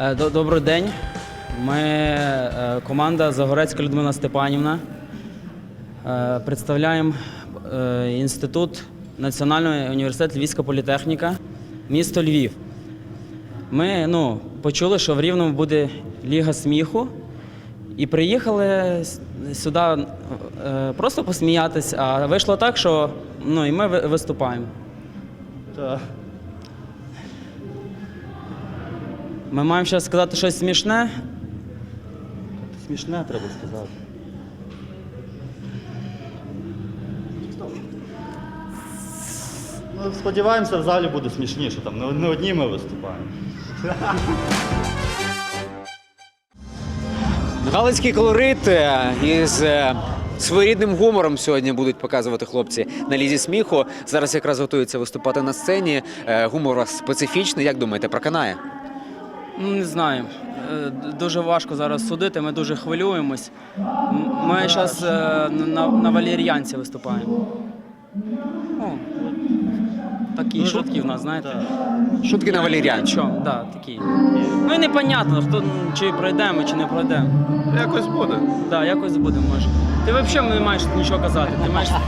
Е, до- Добрий день. Ми е, команда Загорецька Людмила Степанівна. Е, Представляємо інститут Національний університет Львівська політехніка, місто Львів. Ми ну, почули, що в Рівному буде Ліга сміху, і приїхали сюди просто посміятись, а вийшло так, що ну, і ми виступаємо. Так. Ми маємо зараз сказати щось смішне. Смішне треба сказати. Ну, сподіваємося, в залі буде смішніше. Там не, не одні ми виступаємо. Галицький колорит е, із е, своєрідним гумором сьогодні будуть показувати хлопці на лізі сміху. Зараз якраз готуються виступати на сцені. Е, Гумор у вас специфічний. Як думаєте, проканає? Ну, не знаю. Е, Дуже важко зараз судити, ми дуже хвилюємось. Ми зараз на, на валер'янці виступаємо. Ну, такі Ну, шутки в нас, знаєте. Так. Шутки на валір'янчі. Що, да, такі. Ну і непонятно, хто, чи пройдемо, чи не пройдемо. Якось буде. Да, якось буде, може. Ти взагалі не маєш нічого казати. Ти маєш...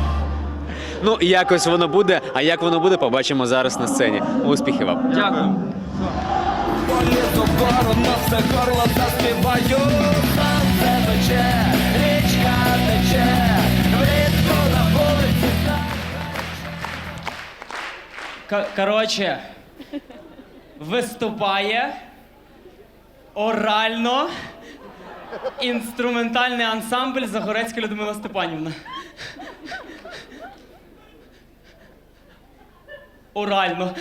Ну, якось воно буде. А як воно буде, побачимо зараз на сцені. Успіхів вам. Дякую. Полізу вгору, на все горло заспіваю Сонце пече, річка тече, влітку на вулиці К- Коротше, виступає орально інструментальний ансамбль Загорецька Людмила Степанівна. Орально.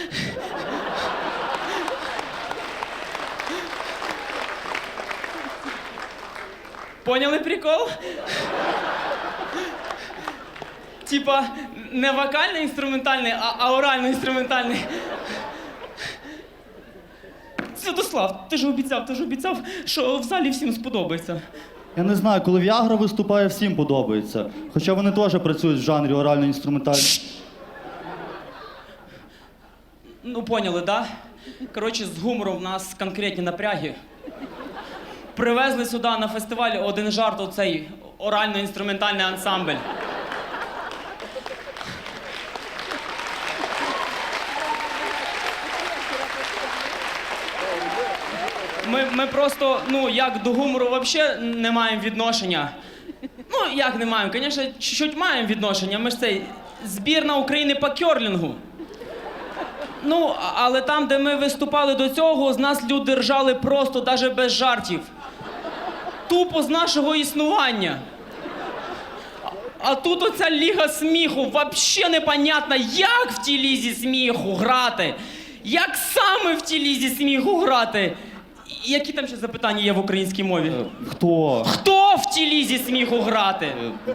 Поняли прикол? Типа, не вокально інструментальний, а, а орально інструментальний. Святослав, ти ж обіцяв, ти ж обіцяв, що в залі всім сподобається. Я не знаю, коли Віагра виступає, всім подобається. Хоча вони теж працюють в жанрі орально-інструментальний. Ну, поняли, да? Коротше, з гумором в нас конкретні напряги. Привезли сюди на фестиваль один жарт оцей орально-інструментальний ансамбль. Ми, ми просто, ну, як до гумору взагалі не маємо відношення. Ну, як не маємо? Звісно, чуть-чуть маємо відношення. Ми ж цей збірна України по кьорлінгу. Ну, але там, де ми виступали до цього, з нас люди ржали просто, навіть без жартів. Тупо з нашого існування. А- тут оця ліга сміху, взагалі непонятно, як в тій лізі сміху грати. Як саме в тій лізі сміху грати? Які там ще запитання є в українській мові? Хто? Хто в тій лізі сміху грати?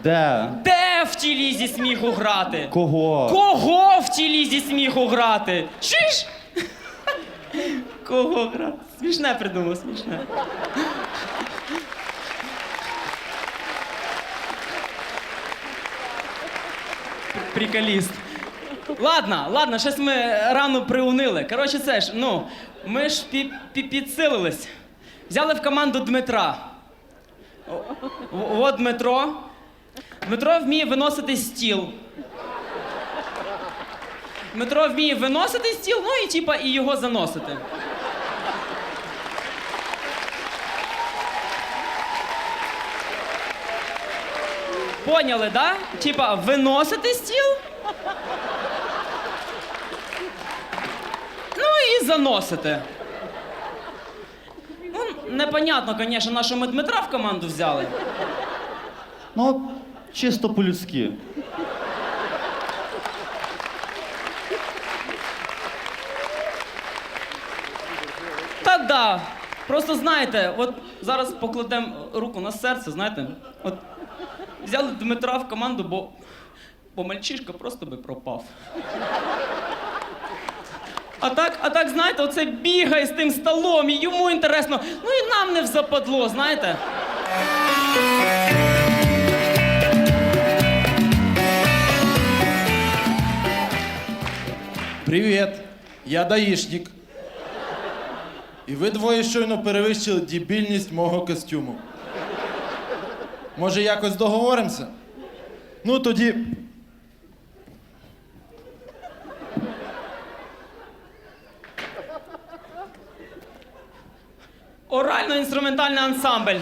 Де? Де в тій лізі сміху грати? Кого? Кого в тій лізі сміху грати? Чуєш? Кого грати? Смішне придумав, смішне. Приколіст. Ладно, ладно, щось ми рано приунили. Коротше, це ж, ну, ми ж пі- пі- підсилились. Взяли в команду Дмитра. О- От Дмитро. Дмитро вміє виносити стіл. Дмитро вміє виносити стіл, ну і типа і його заносити. Поняли, да? Типа виносити стіл. Ну і заносити. Ну, непонятно, звісно, на що ми Дмитра в команду взяли. Ну, чисто по-людськи. Та да. Просто знаєте, от зараз покладемо руку на серце, знаєте, от взяли Дмитра в команду, бо, бо мальчишка просто би пропав. А так, а так, знаєте, оце бігає з тим столом, і йому інтересно, ну і нам не взападло, знаєте. Привет, я даишник. І ви двоє щойно перевищили дебільність мого костюму. Може, якось договоримося? Ну тоді. Орально-інструментальний ансамбль.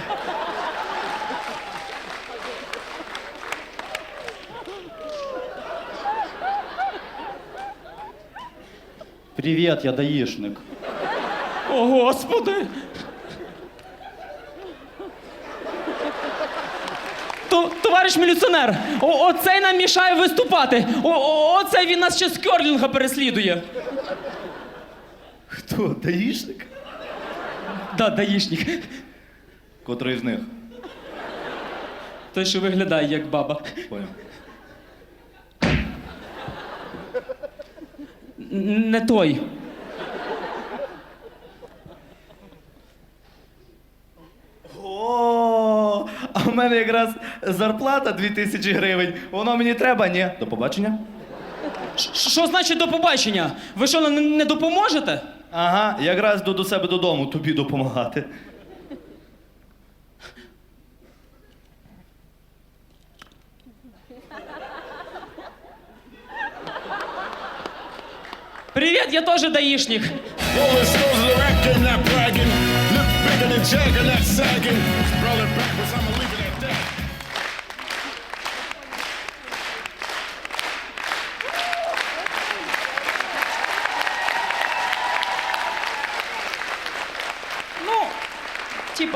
Привіт, я даїшник. О, Господи! Товариш міліціонер, о, оцей нам мішає виступати. О, о, оцей він нас ще з керлінга переслідує. Хто? Даїшник? Да, даїшник. Котрий з них? Той, що виглядає як баба. Понял. Не той. О, а в мене якраз зарплата 2000 гривень. Воно мені треба, ні. До побачення. Ш- Що значить до побачення? Ви що, не, не допоможете? Ага, якраз йду до себе додому тобі допомагати. Привіт, я теж даїшник. Rolling stones of the not bragging. Look bigger than Jagger, not sagging. Roll backwards, I'ma leave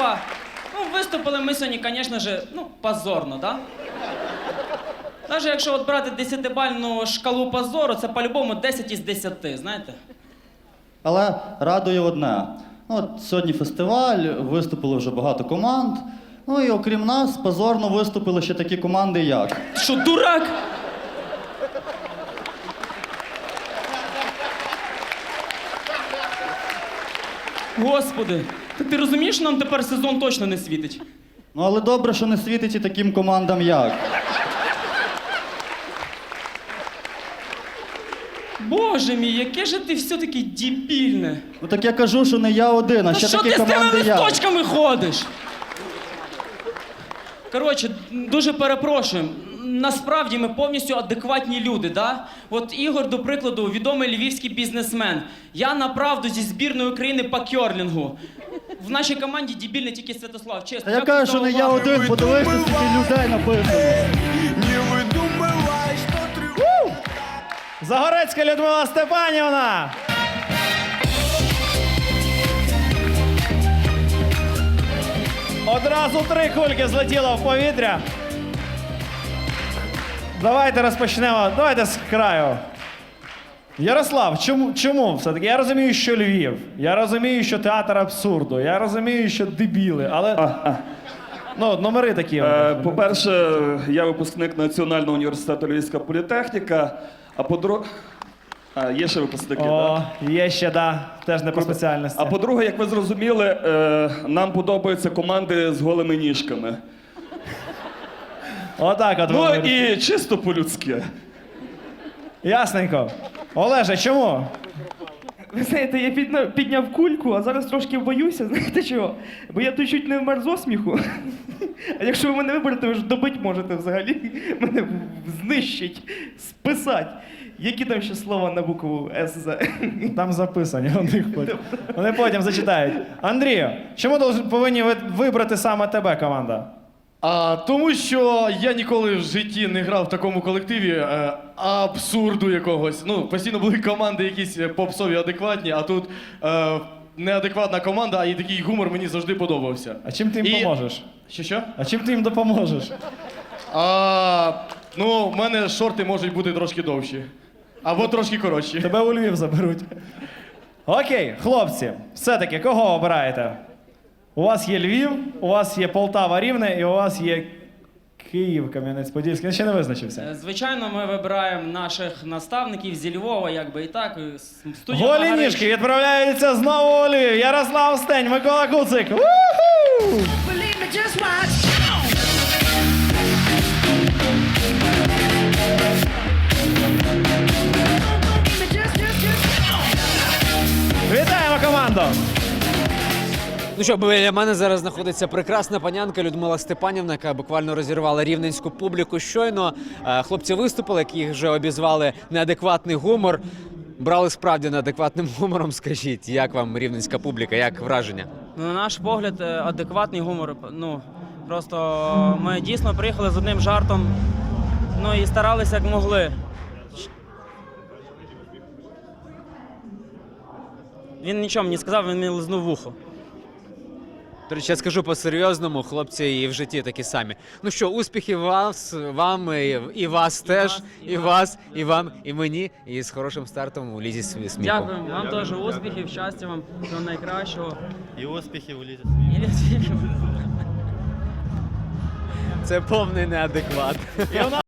типа, ну, виступили ми сьогодні, звісно ж, ну, позорно, да? Навіть якщо от брати 10-бальну шкалу позору, це по-любому 10 із 10, знаєте? Але радує одне. Ну, от сьогодні фестиваль, виступило вже багато команд. Ну і окрім нас, позорно виступили ще такі команди, як. Що, дурак? Господи, так ти розумієш, нам тепер сезон точно не світить? Ну але добре, що не світить і таким командам як. Боже мій, яке же ти все-таки дебільне. Ну так я кажу, що не я один, а Та ще що такі ти з тими команди як. листочками ходиш? Коротше, дуже перепрошуємо. Насправді ми повністю адекватні люди, да? От Ігор, до прикладу, відомий львівський бізнесмен. Я направду зі збірної України по кьорлінгу. В нашій команді дебільний тільки Святослав. Чесно. Та я кажу, що не я один, подивися, скільки людей написано. Не выдумывай, что. Загорецька Людмила Степанівна! Одразу три кульки злетіло в повітря. Давайте розпочнемо. Давайте з краю. Ярослав, чому, чому все-таки? Я розумію, що Львів. Я розумію, що театр абсурду. Я розумію, що дебіли, але. Ну, номери такі. Е, По-перше, я випускник Національного університету Львівська політехніка, а по-друге. А, є ще випускники, О, так? є ще, да. Теж не по спеціальності. А по-друге, як ви зрозуміли, е, нам подобаються команди з голими ніжками. Отак от. Ну і чисто по-людськи. Ясненько. Олеже, чому? Ви знаєте, я підна- підняв кульку, а зараз трошки боюся, знаєте чого? Бо я тут чуть не вмер з осміху. А якщо ви мене виберете, ви ж добить можете взагалі. Мене в- знищить, списать. Які там ще слова на букву С? за- Там записані, вони потім, вони потім зачитають. Андрію, чому повинні ви- вибрати саме тебе команда? А тому що я ніколи в житті не грав в такому колективі е, абсурду якогось. Ну, постійно були команди якісь попсові адекватні, а тут е, неадекватна команда, і такий гумор мені завжди подобався. А чим ти їм І- поможеш? Що що? А чим ти їм допоможеш? А, ну, в мене шорти можуть бути трошки довші. Або трошки коротші. Тебе у Львів заберуть. Окей, хлопці, все-таки кого обираєте? У вас є Львів, у вас є Полтава Рівне і у вас є Київ, Кам'янець-Подільський. Ще не визначився. Е, Звичайно, ми вибираємо наших наставників зі Львова, якби і так. Студія Голі Магарич. ніжки відправляються знову у Львів. Ярослав Стень, Микола Куцик. Уху! Вітаємо команду! Ну що, біля мене зараз знаходиться прекрасна панянка Людмила Степанівна, яка буквально розірвала рівненську публіку. Щойно Е, хлопці виступили, які їх вже обізвали неадекватний гумор. Брали справді неадекватним гумором. Скажіть, як вам рівненська публіка, як враження? Ну, на наш погляд, е, адекватний гумор. Ну, просто ми дійсно приїхали з одним жартом, ну і старалися як могли. Він нічого мені сказав, він мені лизнув вухо. До речі, я скажу по-серйозному, хлопці і в житті такі самі. Ну що, успіхів вас, вам і, і вас теж, і вас, і вам, і мені, і з хорошим стартом у лізі смі- сміху. Дякую, вам теж успіхів, щастя вам, всього найкращого. І успіхів у лізі І літ- Це повний неадекват.